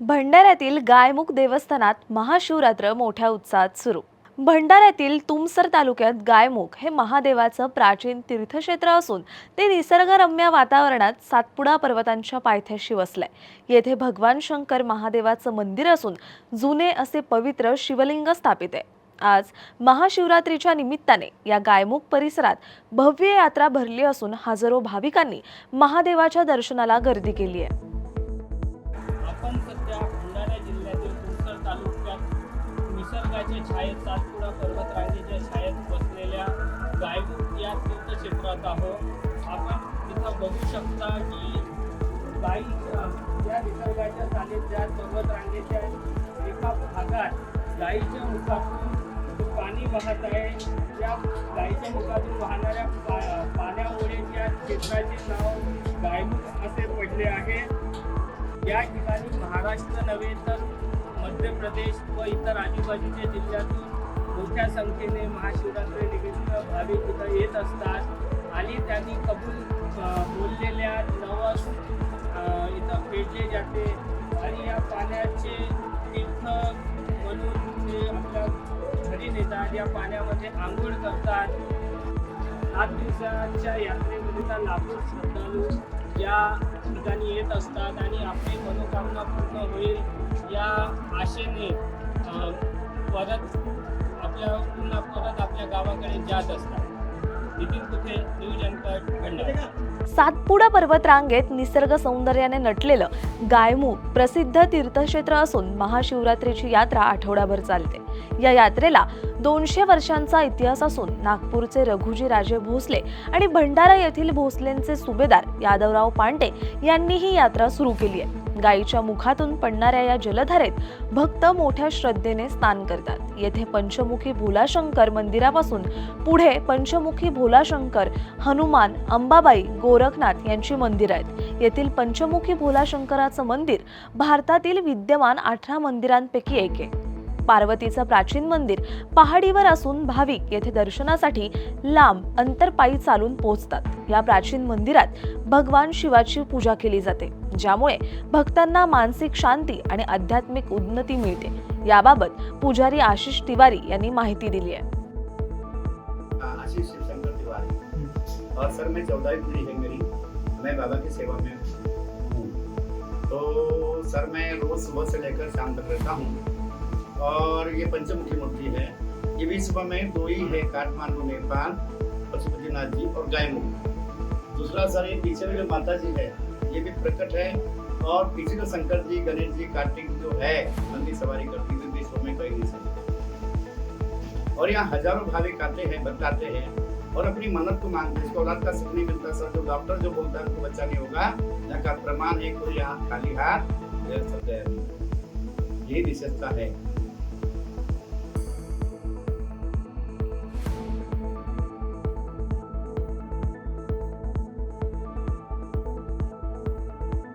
भंडाऱ्यातील गायमुख देवस्थानात महाशिवरात्र मोठ्या उत्साहात सुरू. भंडाऱ्यातील तुमसर तालुक्यात गायमुख हे महादेवाचं प्राचीन तीर्थक्षेत्र असून ते निसर्गरम्य वातावरणात सातपुडा पर्वतांच्या पायथ्याशी वसलंय येथे भगवान शंकर महादेवाचं मंदिर असून जुने असे पवित्र शिवलिंग स्थापित आहे. आज महाशिवरात्रीच्या निमित्ताने या गायमुख परिसरात भव्य यात्रा भरली असून हजारो भाविकांनी महादेवाच्या दर्शनाला गर्दी केली आहे. निसर्गाच्या छायेत सातपुडा पर्वतरांगेच्या छायेत बसलेल्या गायमुख या तीर्थक्षेत्रात आहोत. आपण तिथं बघू शकता की गाई या निसर्गाच्या सानिध्यात पर्वतरांगेच्या एका भागात गाईच्या मुखातून पाणी वाहत आहे त्या गाईच्या मुखातून वाहणाऱ्या पा- पाण्यामुळे त्या क्षेत्राचे नाव गायमुख असे पडले आहे. या ठिकाणी महाराष्ट्र नव्हे तर मध्य प्रदेश व इतर आजूबाजूच्या जिल्ह्यातून मोठ्या संख्येने महाशिवरात्री निमित्त भाविक इथं येत असतात. आणि त्यांनी कबूल बोललेल्या नवस इथं फेडले जाते. आणि या पाण्याचे तीर्थ म्हणून ते आपल्या घरी नेतात या पाण्यामध्ये आंघोळ करतात. आठ दिवसाच्या यात्रेकरिता लाखो श्रद्धाळू या ठिकाणी येत असतात आणि आपली मनोकामना पूर्ण होईल. या दिशेने परत आपल्या पुन्हा परत आपल्या गावाकडे जात असतात. सातपुडा पर्वतरांगेत निसर्ग सौंदर्याने नटलेलं गायमुख प्रसिद्ध तीर्थक्षेत्र असून महाशिवरात्रीची यात्रा आठवडाभर चालते. या यात्रेला दोनशे वर्षांचा इतिहास असून नागपूरचे रघुजी राजे भोसले आणि भंडारा येथील भोसलेंचे सुभेदार यादवराव पांडे यांनी ही यात्रा सुरू केली आहे. गायीच्या मुखातून पडणाऱ्या या जलधारेत भक्त मोठ्या श्रद्धेने स्नान करतात. येथे पंचमुखी भोलाशंकर मंदिरापासून पुढे पंचमुखी भोलाशंकर हनुमान अंबाबाई गोरखनाथ यांची मंदिर आहेत. येथील पंचमुखी भोलाशंकराचं मंदिर भारतातील विद्यमान अठरा मंदिरांपैकी एक आहे. पार्वतीचं प्राचीन मंदिर पहाडीवर असून भाविक येथे दर्शनासाठी लांब अंतर पायी चालून पोहोचतात. या प्राचीन मंदिरात भगवान शिवाची पूजा केली जाते ज्यामुळे भक्तांना मानसिक शांती आणि आध्यात्मिक उन्नती मिळते. याबाबत पुजारी आशिष तिवारी यांनी माहिती दिली आहे. आशीष शिवशंकर तिवारी. और सर मैं चौदहवीं पीढ़ी है मेरी मैं बाबा की सेवा में हूँ. तो सर मैं रोज सुबह से लेकर शाम तक रहता हूँ. और ये पंचमुखी मूर्ति है। ये विश्व में दो ही है, काठमांडू, नेपाल, पशुपतिनाथ जी और गायमुख। दूसरा सर ये पीछे जो माता जी है। ये भी प्रकट है और पीछे जो शंकर जी, गणेश जी, कार्तिक जो है, नंदी सवारी करती हुई विश्व में कहीं नहीं सकते और यहाँ हज़ारों भाविक आते हैं, बताते हैं और अपनी मन्नत को मांगते हैं। औलाद का सुख नहीं मिलता, सर जो डॉक्टर जो बोलता है, उनको बच्चा नहीं होगा। यहाँ का प्रमाण है, कोई यहाँ खाली हाथ। यही विशेषता है।